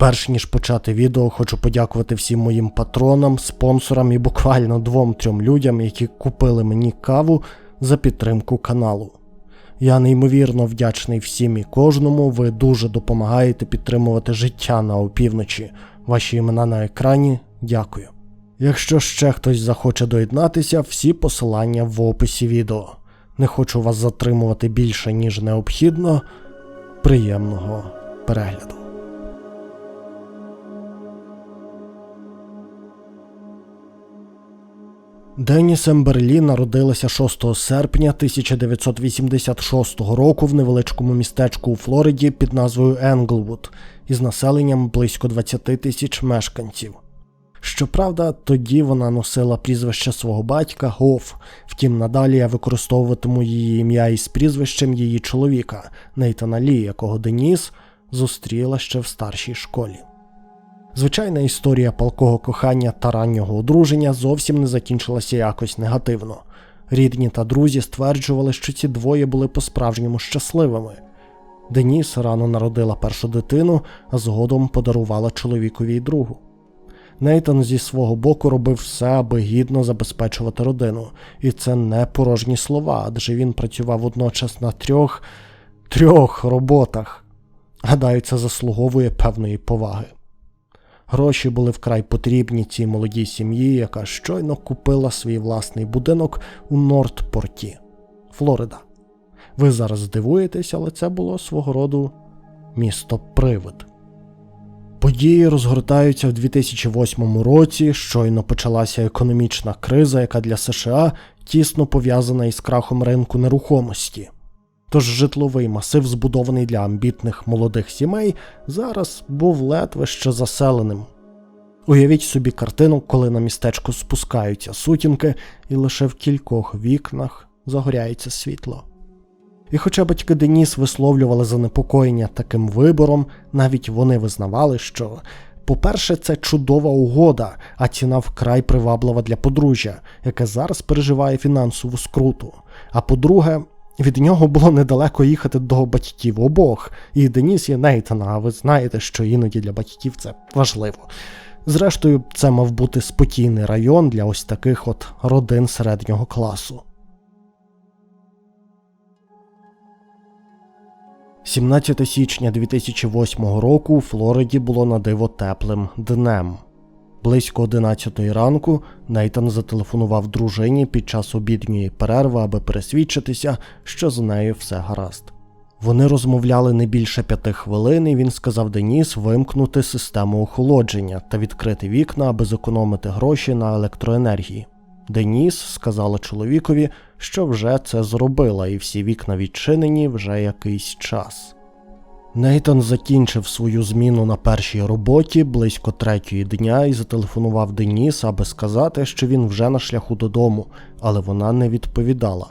Перш ніж почати відео, хочу подякувати всім моїм патронам, спонсорам і буквально двом-трьом людям, які купили мені каву за підтримку каналу. Я неймовірно вдячний всім і кожному. Ви дуже допомагаєте підтримувати життя на опівночі. Ваші імена на екрані. Дякую. Якщо ще хтось захоче доєднатися, всі посилання в описі відео. Не хочу вас затримувати більше, ніж необхідно. Приємного перегляду. Деніс Емберлі народилася 6 серпня 1986 року в невеличкому містечку у Флориді під назвою Енглвуд із населенням близько 20 тисяч мешканців. Щоправда, тоді вона носила прізвище свого батька Гоф, втім надалі я використовуватиму її ім'я із прізвищем її чоловіка Нейтана Лі, якого Деніс зустріла ще в старшій школі. Звичайна історія палкого кохання та раннього одруження зовсім не закінчилася якось негативно. Рідні та друзі стверджували, що ці двоє були по-справжньому щасливими. Деніс рано народила першу дитину, а згодом подарувала чоловікові й другу. Нейтан зі свого боку робив все, аби гідно забезпечувати родину, і це не порожні слова, адже він працював водночас на трьох трьох роботах. Гадаю, це заслуговує певної поваги. Гроші були вкрай потрібні цій молодій сім'ї, яка щойно купила свій власний будинок у Нортпорті, Флорида. Ви зараз здивуєтесь, але це було свого роду місто Привид. Події розгортаються в 2008 році. Щойно почалася економічна криза, яка для США тісно пов'язана із крахом ринку нерухомості. Тож житловий масив, збудований для амбітних молодих сімей, зараз був ледве ще заселеним. Уявіть собі картину, коли на містечко спускаються сутінки, і лише в кількох вікнах загоряється світло. І хоча батьки Деніс висловлювали занепокоєння таким вибором, навіть вони визнавали, що, по-перше, це чудова угода, а ціна вкрай приваблива для подружжя, яке зараз переживає фінансову скруту. А по-друге, від нього було недалеко їхати до батьків обох, і Деніс є Нейтана, а ви знаєте, що іноді для батьків це важливо. Зрештою, це мав бути спокійний район для ось таких от родин середнього класу. 17 січня 2008 року у Флориді було на диво теплим днем. Близько 11 ранку Нейтан зателефонував дружині під час обідньої перерви, аби пересвідчитися, що з нею все гаразд. Вони розмовляли не більше п'яти хвилин, і він сказав Деніс вимкнути систему охолодження та відкрити вікна, аби зекономити гроші на електроенергії. Деніс сказала чоловікові, що вже це зробила, і всі вікна відчинені вже якийсь час. Нейтан закінчив свою зміну на першій роботі близько третьої дня і зателефонував Деніс, аби сказати, що він вже на шляху додому, але вона не відповідала.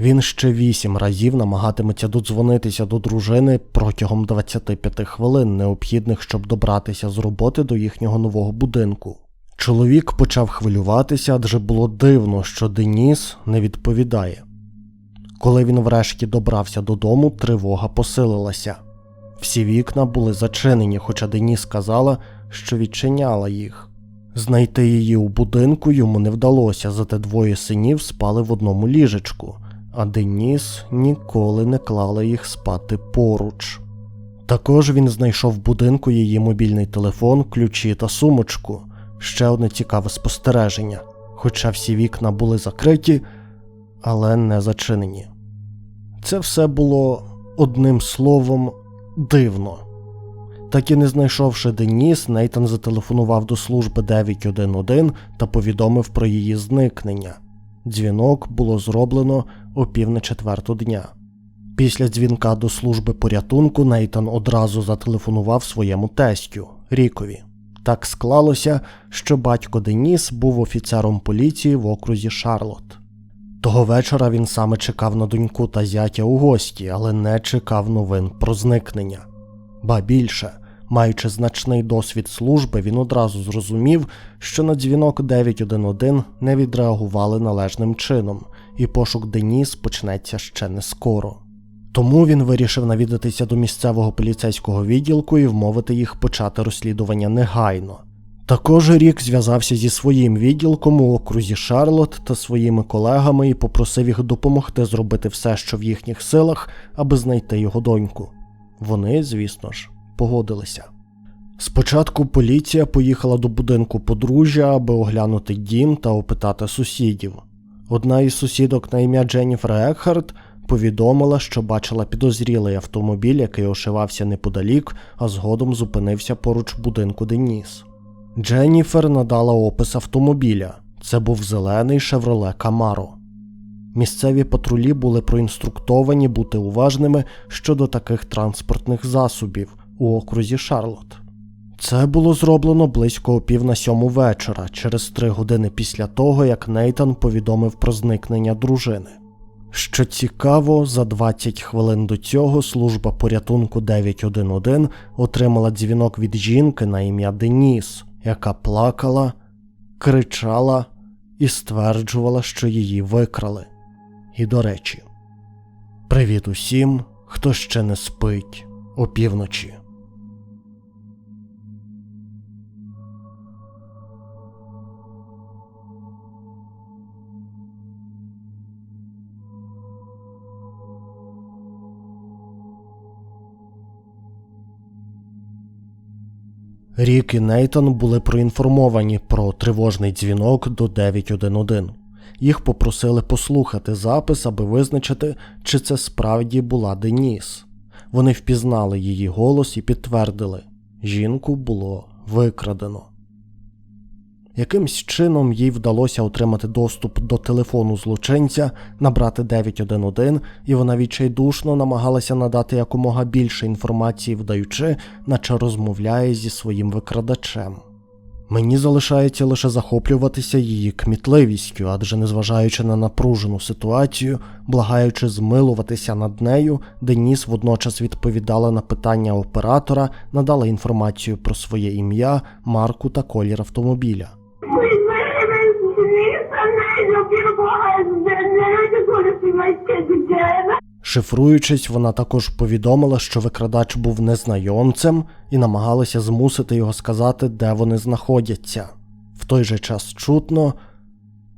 Він ще вісім разів намагатиметься додзвонитися до дружини протягом 25 хвилин, необхідних, щоб добратися з роботи до їхнього нового будинку. Чоловік почав хвилюватися, адже було дивно, що Деніс не відповідає. Коли він врешті добрався додому, тривога посилилася. Всі вікна були зачинені, хоча Деніс сказала, що відчиняла їх. Знайти її у будинку йому не вдалося, зате двоє синів спали в одному ліжечку, а Деніс ніколи не клала їх спати поруч. Також він знайшов в будинку її мобільний телефон, ключі та сумочку. Ще одне цікаве спостереження, хоча всі вікна були закриті, але не зачинені. Це все було одним словом дивно. Так і не знайшовши Деніс, Нейтан зателефонував до служби 911 та повідомив про її зникнення. Дзвінок було зроблено о пів на четверту дня. Після дзвінка до служби порятунку Нейтан одразу зателефонував своєму тестю Рікові. Так склалося, що батько Деніс був офіцером поліції в окрузі Шарлот. Того вечора він саме чекав на доньку та зятя у гості, але не чекав новин про зникнення. Ба більше, маючи значний досвід служби, він одразу зрозумів, що на дзвінок 911 не відреагували належним чином, і пошук Деніс почнеться ще не скоро. Тому він вирішив навідатися до місцевого поліцейського відділку і вмовити їх почати розслідування негайно. Також Рік зв'язався зі своїм відділком у окрузі Шарлот та своїми колегами і попросив їх допомогти зробити все, що в їхніх силах, аби знайти його доньку. Вони, звісно ж, погодилися. Спочатку поліція поїхала до будинку подружжя, аби оглянути дім та опитати сусідів. Одна із сусідок на ім'я Дженніфер Екхарт повідомила, що бачила підозрілий автомобіль, який ошивався неподалік, а згодом зупинився поруч будинку Деніс. Дженніфер надала опис автомобіля. Це був зелений Chevrolet Camaro. Місцеві патрулі були проінструктовані бути уважними щодо таких транспортних засобів у окрузі Шарлот. Це було зроблено близько о пів на сьому вечора, через три години після того, як Нейтан повідомив про зникнення дружини. Що цікаво, за 20 хвилин до цього служба порятунку 911 отримала дзвінок від жінки на ім'я Деніс, яка плакала, кричала і стверджувала, що її викрали. І до речі, привіт усім, хто ще не спить опівночі. Рік і Нейтон були проінформовані про тривожний дзвінок до 911. Їх попросили послухати запис, аби визначити, чи це справді була Деніс. Вони впізнали її голос і підтвердили, жінку було викрадено. Якимсь чином їй вдалося отримати доступ до телефону злочинця, набрати 911, і вона відчайдушно намагалася надати якомога більше інформації, вдаючи, наче розмовляє зі своїм викрадачем. Мені залишається лише захоплюватися її кмітливістю, адже незважаючи на напружену ситуацію, благаючи змилуватися над нею, Деніс водночас відповідала на питання оператора, надала інформацію про своє ім'я, марку та колір автомобіля. Шифруючись, вона також повідомила, що викрадач був незнайомцем і намагалася змусити його сказати, де вони знаходяться. В той же час чутно,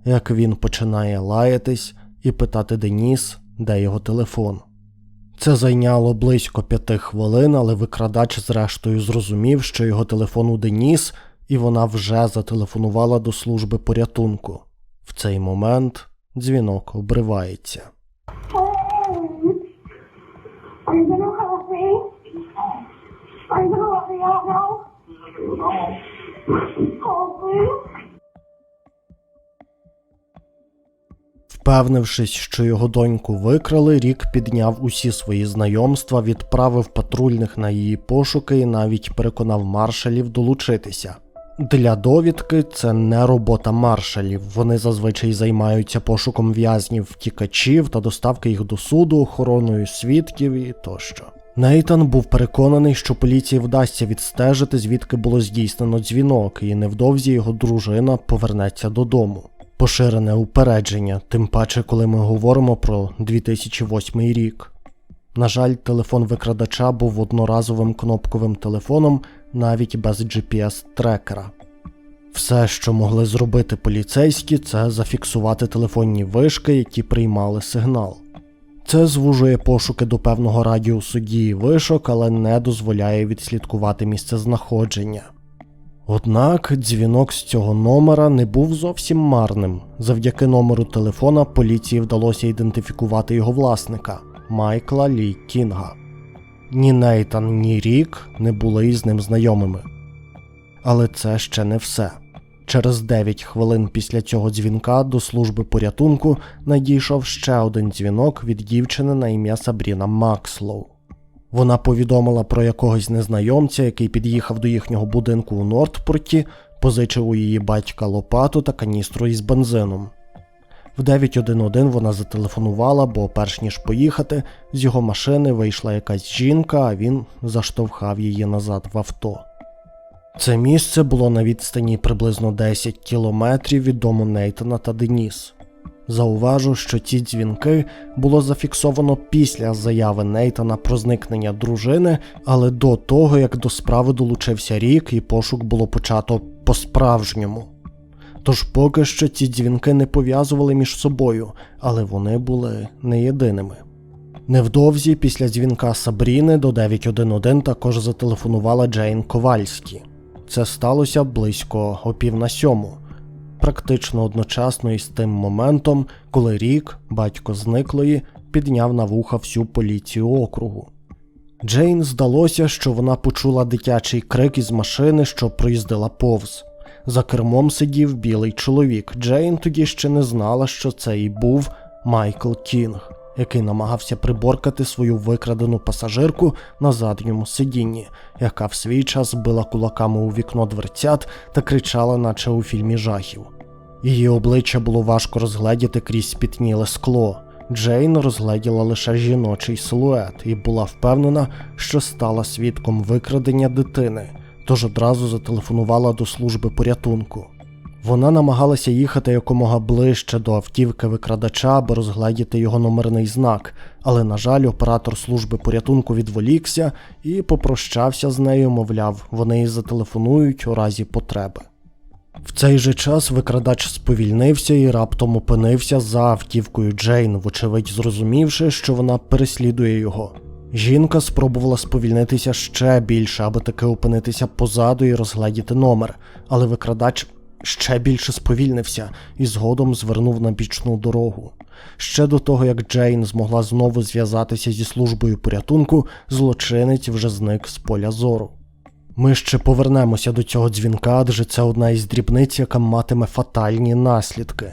як він починає лаятись і питати Деніс, де його телефон. Це зайняло близько п'яти хвилин, але викрадач зрештою зрозумів, що його телефон у Деніс, і вона вже зателефонувала до служби порятунку. В цей момент дзвінок обривається. Are you gonna help me? Are you gonna let me out now? Oh, please? Впевнившись, що його доньку викрали, Рік підняв усі свої знайомства, відправив патрульних на її пошуки і навіть переконав маршалів долучитися. Для довідки це не робота маршалів. Вони зазвичай займаються пошуком в'язнів втікачів та доставки їх до суду, охороною свідків і тощо. Нейтан був переконаний, що поліції вдасться відстежити, звідки було здійснено дзвінок, і невдовзі його дружина повернеться додому. Поширене упередження, тим паче, коли ми говоримо про 2008 рік. На жаль, телефон викрадача був одноразовим кнопковим телефоном, навіть без GPS-трекера. Все, що могли зробити поліцейські, це зафіксувати телефонні вишки, які приймали сигнал. Це звужує пошуки до певного радіусу дії вишок, але не дозволяє відслідкувати місце знаходження. Однак дзвінок з цього номера не був зовсім марним. Завдяки номеру телефона поліції вдалося ідентифікувати його власника Майкла Лі Кінга. Ні Нейтан, ні Рік не були із ним знайомими. Але це ще не все. Через 9 хвилин після цього дзвінка до служби порятунку надійшов ще один дзвінок від дівчини на ім'я Сабріна Макслоу. Вона повідомила про якогось незнайомця, який під'їхав до їхнього будинку у Нортпорті, позичив у її батька лопату та каністру із бензином. В 911 вона зателефонувала, бо перш ніж поїхати, з його машини вийшла якась жінка, а він заштовхав її назад в авто. Це місце було на відстані приблизно 10 кілометрів від дому Нейтана та Деніс. Зауважу, що ці дзвінки було зафіксовано після заяви Нейтана про зникнення дружини, але до того, як до справи долучився рік і пошук було почато по-справжньому. Тож поки що ці дзвінки не пов'язували між собою, але вони були не єдиними. Невдовзі після дзвінка Сабріни до 911 також зателефонувала Джейн Ковальські. Це сталося близько о пів на сьому, практично одночасно із тим моментом, коли рік, батько зниклої, підняв на вуха всю поліцію округу. Джейн здалося, що вона почула дитячий крик із машини, що проїздила повз. За кермом сидів білий чоловік. Джейн тоді ще не знала, що це і був Майкл Кінг, який намагався приборкати свою викрадену пасажирку на задньому сидінні, яка в свій час била кулаками у вікно дверцят та кричала, наче у фільмі жахів. Її обличчя було важко розгледіти крізь спітніле скло. Джейн розгледіла лише жіночий силует і була впевнена, що стала свідком викрадення дитини, тож одразу зателефонувала до служби порятунку. Вона намагалася їхати якомога ближче до автівки викрадача, аби розгледіти його номерний знак, але, на жаль, оператор служби порятунку відволікся і попрощався з нею, мовляв, вони їй зателефонують у разі потреби. В цей же час викрадач сповільнився і раптом опинився за автівкою Джейн, вочевидь зрозумівши, що вона переслідує його. Жінка спробувала сповільнитися ще більше, аби таки опинитися позаду і розгледіти номер, але викрадач ще більше сповільнився і згодом звернув на бічну дорогу. Ще до того, як Джейн змогла знову зв'язатися зі службою порятунку, злочинець вже зник з поля зору. Ми ще повернемося до цього дзвінка, адже це одна із дрібниць, яка матиме фатальні наслідки.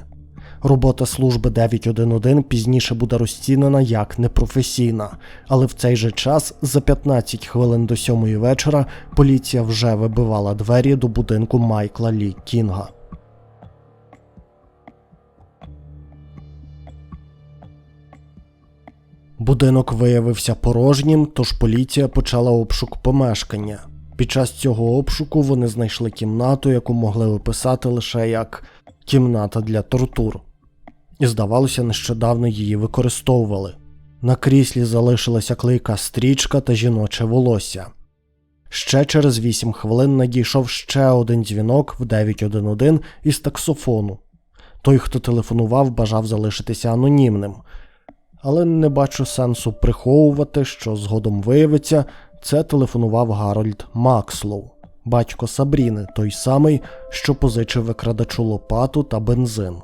Робота служби 911 пізніше буде розцінена як непрофесійна, але в цей же час за 15 хвилин до сьомої вечора поліція вже вибивала двері до будинку Майкла Лі Кінга. Будинок виявився порожнім, тож поліція почала обшук помешкання. Під час цього обшуку вони знайшли кімнату, яку могли описати лише як кімната для тортур. І здавалося, нещодавно її використовували. На кріслі залишилася клейка стрічка та жіноче волосся. Ще через 8 хвилин надійшов ще один дзвінок в 911 із таксофону. Той, хто телефонував, бажав залишитися анонімним, але не бачу сенсу приховувати, що згодом виявиться, це телефонував Гарольд Макслоу, батько Сабріни, той самий, що позичив викрадачу лопату та бензин.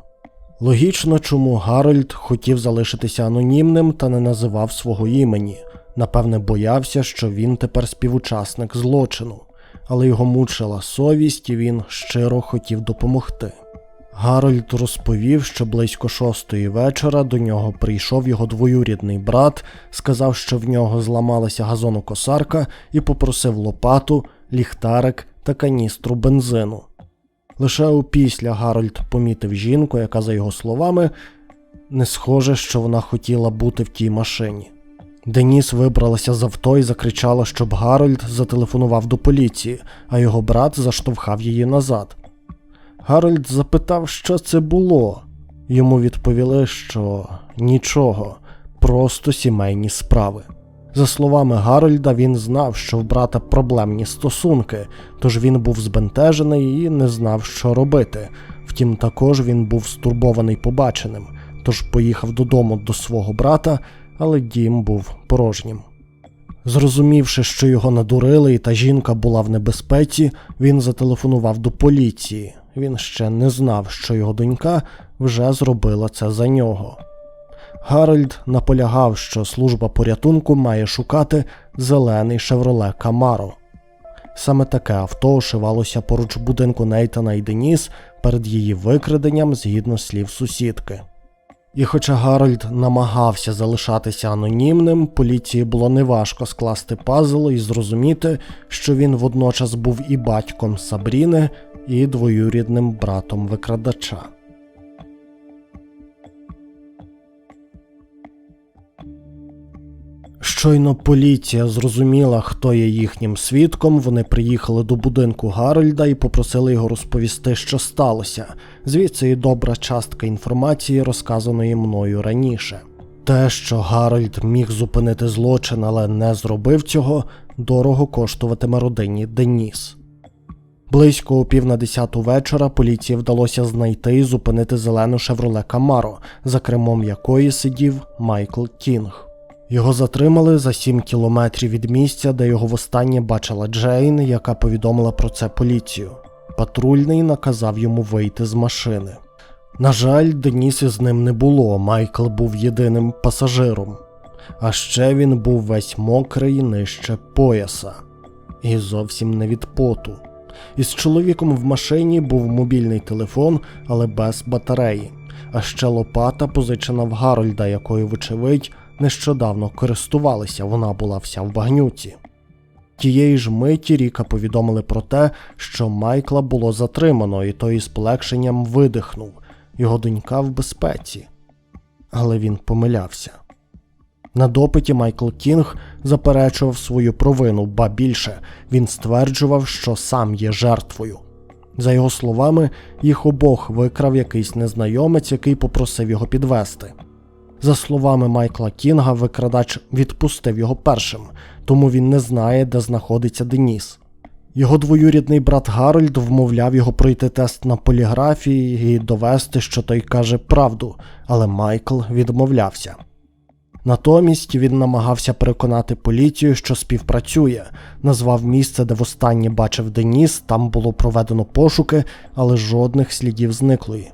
Логічно, чому Гарольд хотів залишитися анонімним та не називав свого імені. Напевне, боявся, що він тепер співучасник злочину, але його мучила совість, і він щиро хотів допомогти. Гарольд розповів, що близько шостої вечора до нього прийшов його двоюрідний брат, сказав, що в нього зламалася газонокосарка, і попросив лопату, ліхтарик та каністру бензину. Лише опісля Гарольд помітив жінку, яка, за його словами, не схоже, що вона хотіла бути в тій машині. Деніс вибралася з авто і закричала, щоб Гарольд зателефонував до поліції, а його брат заштовхав її назад. Гарольд запитав, що це було. Йому відповіли, що нічого, просто сімейні справи. За словами Гарольда, він знав, що в брата проблемні стосунки, тож він був збентежений і не знав, що робити. Втім, також він був стурбований побаченим, тож поїхав додому до свого брата, але дім був порожнім. Зрозумівши, що його надурили і та жінка була в небезпеці, він зателефонував до поліції. Він ще не знав, що його донька вже зробила це за нього. Гарольд наполягав, що служба порятунку має шукати зелений шевроле Камаро. Саме таке авто ошивалося поруч будинку Нейтана і Деніс перед її викраденням згідно слів сусідки. І хоча Гарольд намагався залишатися анонімним, поліції було неважко скласти пазл і зрозуміти, що він водночас був і батьком Сабріни, і двоюрідним братом викрадача. Щойно поліція зрозуміла, хто є їхнім свідком, вони приїхали до будинку Гарольда і попросили його розповісти, що сталося. Звідси і добра частка інформації, розказаної мною раніше. Те, що Гарольд міг зупинити злочин, але не зробив цього, дорого коштуватиме родині Деніс. Близько о пів на десяту вечора поліції вдалося знайти і зупинити зелену Шевроле Камаро, за кермом якої сидів Майкл Кінг. Його затримали за 7 кілометрів від місця, де його востаннє бачила Джейн, яка повідомила про це поліцію. Патрульний наказав йому вийти з машини. На жаль, Деніс із ним не було, Майкл був єдиним пасажиром. А ще він був весь мокрий нижче пояса. І зовсім не від поту. Із чоловіком в машині був мобільний телефон, але без батареї, а ще лопата, позичена в Гарольда, якою, вочевидь, нещодавно користувалися, вона була вся в багнюці. Тієї ж миті Ріка повідомили про те, що Майкла було затримано, і той із полегшенням видихнув його донька в безпеці. Але він помилявся. На допиті Майкл Кінг заперечував свою провину, ба більше він стверджував, що сам є жертвою. За його словами, їх обох викрав якийсь незнайомець, який попросив його підвести. За словами Майкла Кінга, викрадач відпустив його першим, тому він не знає, де знаходиться Деніс. Його двоюрідний брат Гарольд вмовляв його пройти тест на поліграфії і довести, що той каже правду, але Майкл відмовлявся. Натомість він намагався переконати поліцію, що співпрацює, назвав місце, де востаннє бачив Деніс, там було проведено пошуки, але жодних слідів зниклої.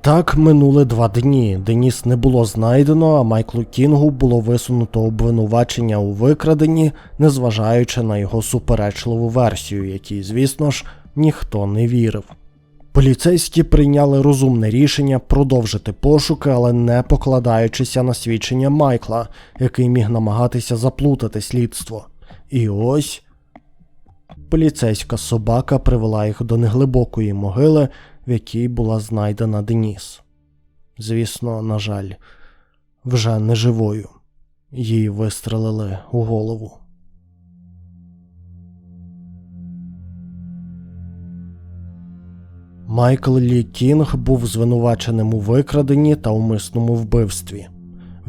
Так минули два дні. Деніс не було знайдено, а Майклу Кінгу було висунуто обвинувачення у викраденні, незважаючи на його суперечливу версію, якій, звісно ж, ніхто не вірив. Поліцейські прийняли розумне рішення продовжити пошуки, але не покладаючися на свідчення Майкла, який міг намагатися заплутати слідство. І ось поліцейська собака привела їх до неглибокої могили, в якій була знайдена Деніс. Звісно, на жаль, вже не живою. Її вистрелили у голову. Майкл Лі Кінг був звинуваченим у викраденні та умисному вбивстві.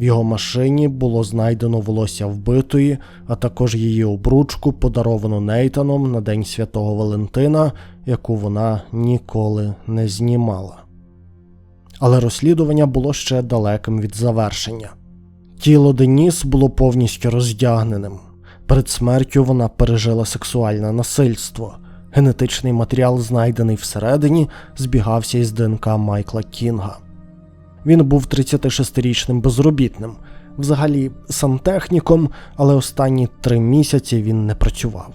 В його машині було знайдено волосся вбитої, а також її обручку, подаровану Нейтаном на День Святого Валентина, яку вона ніколи не знімала. Але розслідування було ще далеким від завершення. Тіло Деніс було повністю роздягненим. Перед смертю вона пережила сексуальне насильство. Генетичний матеріал, знайдений всередині, збігався із ДНК Майкла Кінга. Він був 36-річним безробітним, взагалі сантехніком, але останні три місяці він не працював.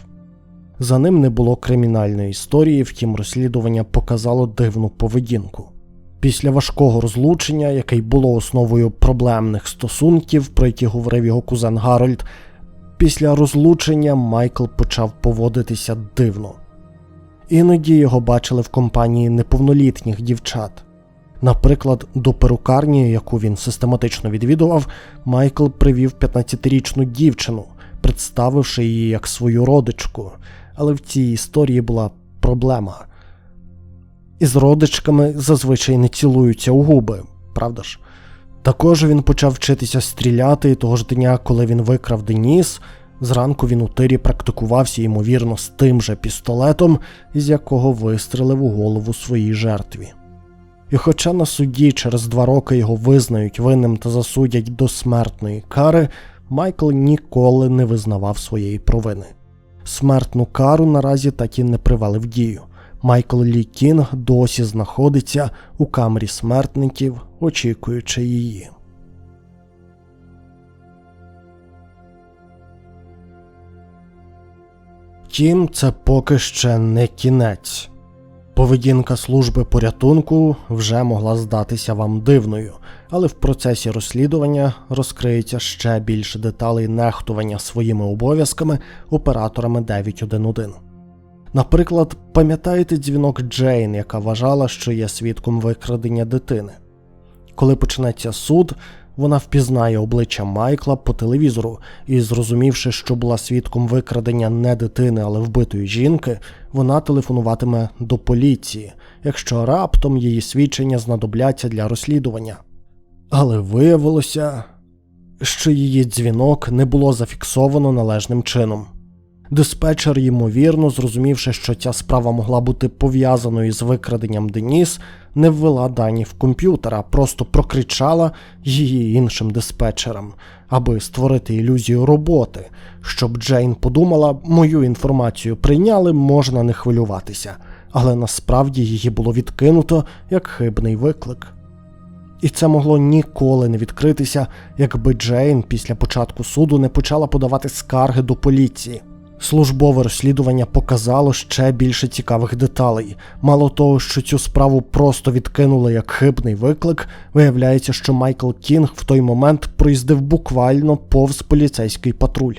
За ним не було кримінальної історії, втім розслідування показало дивну поведінку. Після важкого розлучення, яке й було основою проблемних стосунків, про які говорив його кузен Гарольд, після розлучення Майкл почав поводитися дивно. Іноді його бачили в компанії неповнолітніх дівчат. Наприклад, до перукарні, яку він систематично відвідував, Майкл привів 15-річну дівчину, представивши її як свою родичку. Але в цій історії була проблема. Із родичками зазвичай не цілуються у губи, правда ж? Також він почав вчитися стріляти, і того ж дня, коли він викрав Деніс, зранку він у тирі практикувався, ймовірно, з тим же пістолетом, з якого вистрелив у голову своїй жертві. І хоча на суді через два роки його визнають винним та засудять до смертної кари, Майкл ніколи не визнавав своєї провини. Смертну кару наразі так і не привели в дію. Майкл Лі Кінг досі знаходиться у камері смертників, очікуючи її. Втім, це поки ще не кінець. Поведінка служби порятунку вже могла здатися вам дивною, але в процесі розслідування розкриється ще більше деталей нехтування своїми обов'язками операторами 911. Наприклад, пам'ятаєте дзвінок Джейн, яка вважала, що є свідком викрадення дитини. Коли почнеться суд, Вона впізнає обличчя Майкла по телевізору і, зрозумівши, що була свідком викрадення не дитини, але вбитої жінки, вона телефонуватиме до поліції, якщо раптом її свідчення знадобляться для розслідування. Але виявилося, що її дзвінок не було зафіксовано належним чином. Диспетчер, ймовірно, зрозумівши, що ця справа могла бути пов'язаною з викраденням Деніс, не ввела дані в комп'ютер, а просто прокричала її іншим диспетчерам, аби створити ілюзію роботи, щоб Джейн подумала, мою інформацію прийняли, можна не хвилюватися, але насправді її було відкинуто як хибний виклик. І це могло ніколи не відкритися, якби Джейн після початку суду не почала подавати скарги до поліції. Службове розслідування показало ще більше цікавих деталей. Мало того, що цю справу просто відкинули як хибний виклик, виявляється, що Майкл Кінг в той момент проїздив буквально повз поліцейський патруль.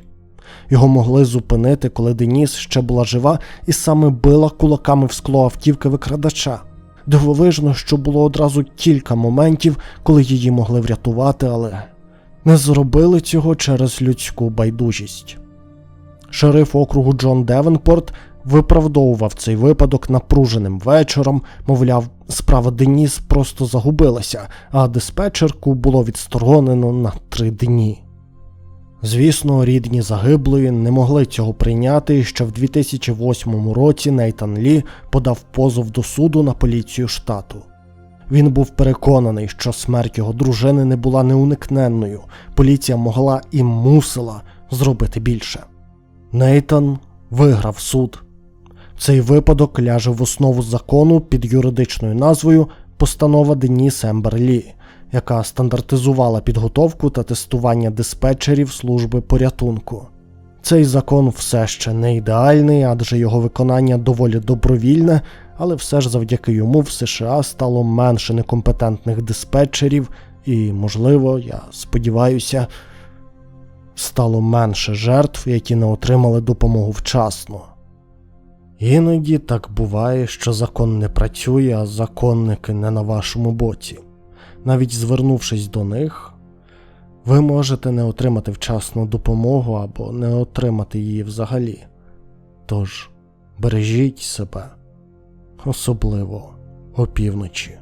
Його могли зупинити, коли Деніс ще була жива і саме била кулаками в скло автівки викрадача. Дивовижно, що було одразу кілька моментів, коли її могли врятувати, але не зробили цього через людську байдужість. Шериф округу Джон Девенпорт виправдовував цей випадок напруженим вечором, мовляв, справа Деніс просто загубилася, а диспетчерку було відсторонено на три дні. Звісно, рідні загиблої не могли цього прийняти, і в 2008 році Нейтан Лі подав позов до суду на поліцію штату. Він був переконаний, що смерть його дружини не була неуникненною, поліція могла і мусила зробити більше. Нейтан виграв суд. Цей випадок ляже в основу закону під юридичною назвою Постанова Деніс Ембер Лі, яка стандартизувала підготовку та тестування диспетчерів служби порятунку. Цей закон все ще не ідеальний, адже його виконання доволі добровільне, але все ж завдяки йому в США стало менше некомпетентних диспетчерів, і, можливо, я сподіваюся, стало менше жертв, які не отримали допомогу вчасно. Іноді так буває, що закон не працює, а законники не на вашому боці. Навіть звернувшись до них, ви можете не отримати вчасну допомогу або не отримати її взагалі. Тож бережіть себе, особливо опівночі.